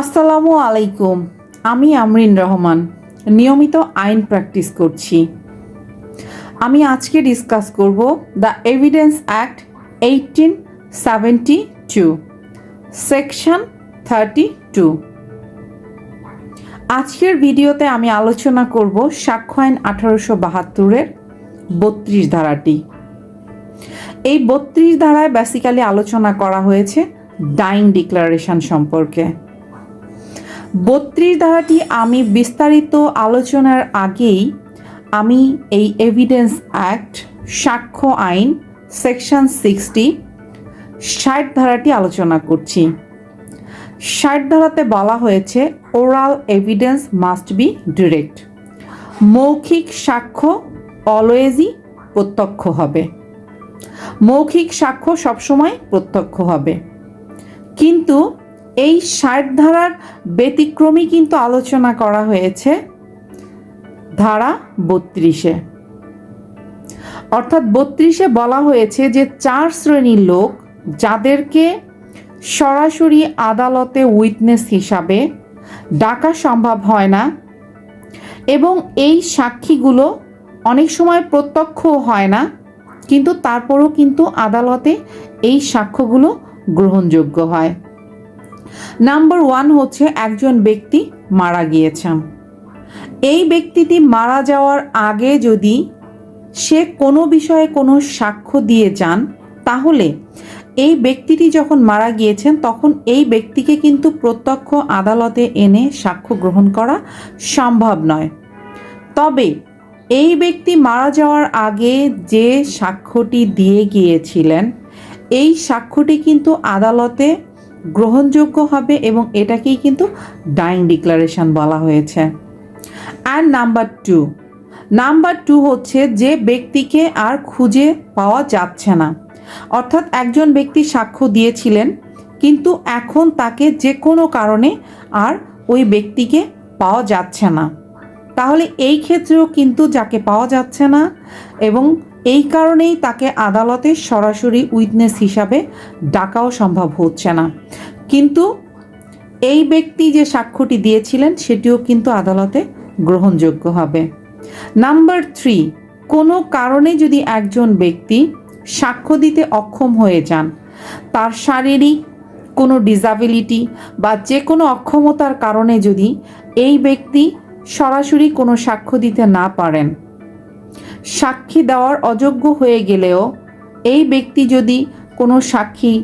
আসসালামু আলাইকুম, আমি আমরিন রহমান। নিয়মিত আইন প্র্যাকটিস করছি। আমি আজকে ডিসকাস করব the evidence act eighteen seventy two, section thirty two. আজকের ভিডিওতে আমি আলোচনা করব সাক্ষ্য আইন আঠারোশো বাহাত্তরের বত্রিশ ধারাটি। এই বত্রিশ ধারায় বেসিক্যালি আলোচনা করা হয়েছে ডাইং ডিক্লারেশন সম্পর্কে। বত্রিশ ধারাটি আমি বিস্তারিত আলোচনার আগেই আমি এই এভিডেন্স অ্যাক্ট সাক্ষ্য আইন সেকশন সিক্সটি ষাট ধারাটি আলোচনা করছি। ষাট ধারাতে বলা হয়েছে oral evidence must be direct মৌখিক সাক্ষ্য অলওয়েজই প্রত্যক্ষ হবে। মৌখিক সাক্ষ্য সবসময় প্রত্যক্ষ হবে। কিন্তু এই ষাট ধারার ব্যতিক্রমী কিন্তু আলোচনা করা হয়েছে ধারা বত্রিশে। অর্থাৎ বত্রিশে বলা হয়েছে যে চার শ্রেণির লোক যাদেরকে সরাসরি আদালতে উইটনেস হিসাবে ডাকা সম্ভব হয় না এবং এই সাক্ষীগুলো অনেক সময় প্রত্যক্ষ হয় না, কিন্তু তারপরও কিন্তু আদালতে এই সাক্ষ্যগুলো গ্রহণযোগ্য হয়। নাম্বার ওয়ান হচ্ছে একজন ব্যক্তি মারা গিয়েছেন এই ব্যক্তিটি মারা যাওয়ার আগে যদি সে কোনো বিষয়ে কোনো সাক্ষ্য দিয়ে যান, তাহলে এই ব্যক্তিটি যখন মারা গিয়েছেন, তখন এই ব্যক্তিকে কিন্তু প্রত্যক্ষ আদালতে এনে সাক্ষ্য গ্রহণ করা সম্ভব নয়। তবে এই ব্যক্তি মারা যাওয়ার আগে যে সাক্ষ্যটি দিয়ে গিয়েছিলেন এই সাক্ষ্যটি কিন্তু আদালতে গ্রহণযোগ্য হবে এবং এটাকেই কিন্তু ডাইং ডিক্লারেশন বলা হয়েছে। And number two number two হচ্ছে যে ব্যক্তিকে আর খুঁজে পাওয়া যাচ্ছে না। অর্থাৎ একজন ব্যক্তি সাক্ষ্য দিয়েছিলেন, কিন্তু এখন তাকে যে কোনো কারণে আর ওই ব্যক্তিকে পাওয়া যাচ্ছে না। তাহলে এই ক্ষেত্রেও কিন্তু যাকে পাওয়া যাচ্ছে না এবং এই কারণেই তাকে আদালতে সরাসরি উইটনেস হিসাবে ডাকাও সম্ভব হচ্ছে না। কিন্তু এই ব্যক্তি যে সাক্ষ্যটি দিয়েছিলেন, সেটিও কিন্তু আদালতে গ্রহণযোগ্য হবে। নাম্বার থ্রি, কোনো কারণে যদি একজন ব্যক্তি সাক্ষ্য দিতে অক্ষম হয়ে যান, তার শারীরিক কোনো ডিসাবিলিটি বা যে কোনো অক্ষমতার কারণে যদি এই ব্যক্তি সরাসরি কোনো সাক্ষ্য দিতে না পারেন সাক্ষী দেওয়ার অযোগ্য হয়ে গেলেও এই ব্যক্তি যদি কোনো সাক্ষী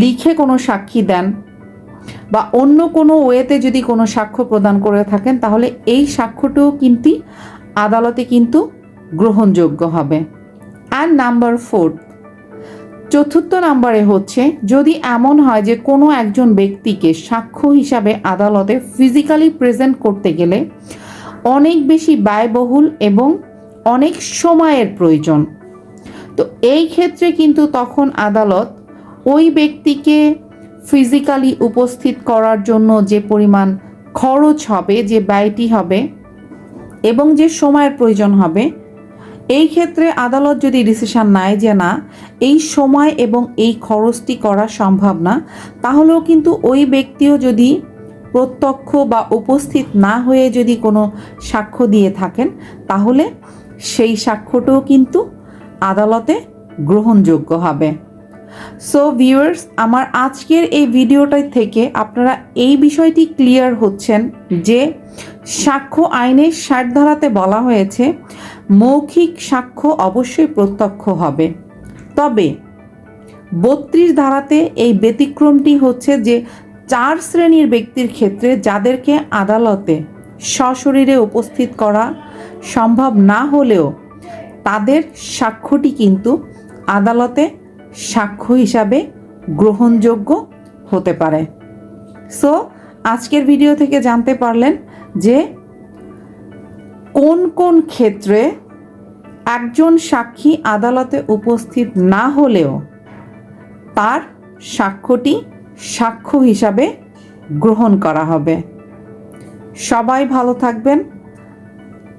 লিখে কোনো সাক্ষী দেন বা অন্য কোনো ওয়েতে যদি কোনো সাক্ষ্য প্রদান করে থাকেন, তাহলে এই সাক্ষ্যটিও কিন্তু আদালতে কিন্তু গ্রহণযোগ্য হবে। অ্যান্ড নাম্বার ফোর চতুর্থ নাম্বারে হচ্ছে, যদি এমন হয় যে কোনো একজন ব্যক্তিকে সাক্ষ্য হিসাবে আদালতে ফিজিক্যালি প্রেজেন্ট করতে গেলে অনেক বেশি ব্যয়বহুল এবং অনেক সময়ের প্রয়োজন। তো এই ক্ষেত্রে কিন্তু তখন আদালত ওই ব্যক্তিকে ফিজিক্যালি উপস্থিত করার জন্য যে পরিমাণ খরচ হবে, যে ব্যয়টি হবে এবং যে সময়ের প্রয়োজন হবে, এই ক্ষেত্রে আদালত যদি ডিসিশন নেয় যে না, এই সময় এবং এই খরচটি করা সম্ভব না, তাহলেও কিন্তু ওই ব্যক্তিও যদি প্রত্যক্ষ বা উপস্থিত না হয়ে যদি কোনো সাক্ষ্য দিয়ে থাকেন, তাহলে সেই সাক্ষ্যটাও কিন্তু আদালতে গ্রহণযোগ্য হবে। সো ভিউয়ার্স আমার আজকের এই ভিডিওটা থেকে আপনারা এই বিষয়টি ক্লিয়ার হচ্ছেন যে সাক্ষ্য আইনের ষাট ধারাতে বলা হয়েছে, মৌখিক সাক্ষ্য অবশ্যই প্রত্যক্ষ হবে। তবে বত্রিশ ধারাতে এই ব্যতিক্রমটি হচ্ছে যে চার শ্রেণির ব্যক্তির ক্ষেত্রে যাদেরকে আদালতে সশরীরে উপস্থিত করা সম্ভব না হলেও তাদের সাক্ষ্যটি কিন্তু আদালতে সাক্ষ্য হিসাবে গ্রহণযোগ্য হতে পারে। সো আজকের ভিডিও থেকে জানতে পারলেন যে কোন কোন ক্ষেত্রে একজন সাক্ষী আদালতে উপস্থিত না হলেও তার সাক্ষ্যটি সাক্ষ্য হিসাবে গ্রহণ করা হবে। সবাই ভালো থাকবেন।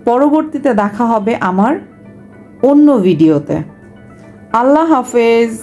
পরবর্তীতে দেখা হবে আমার অন্য ভিডিওতে। আল্লাহ হাফেজ।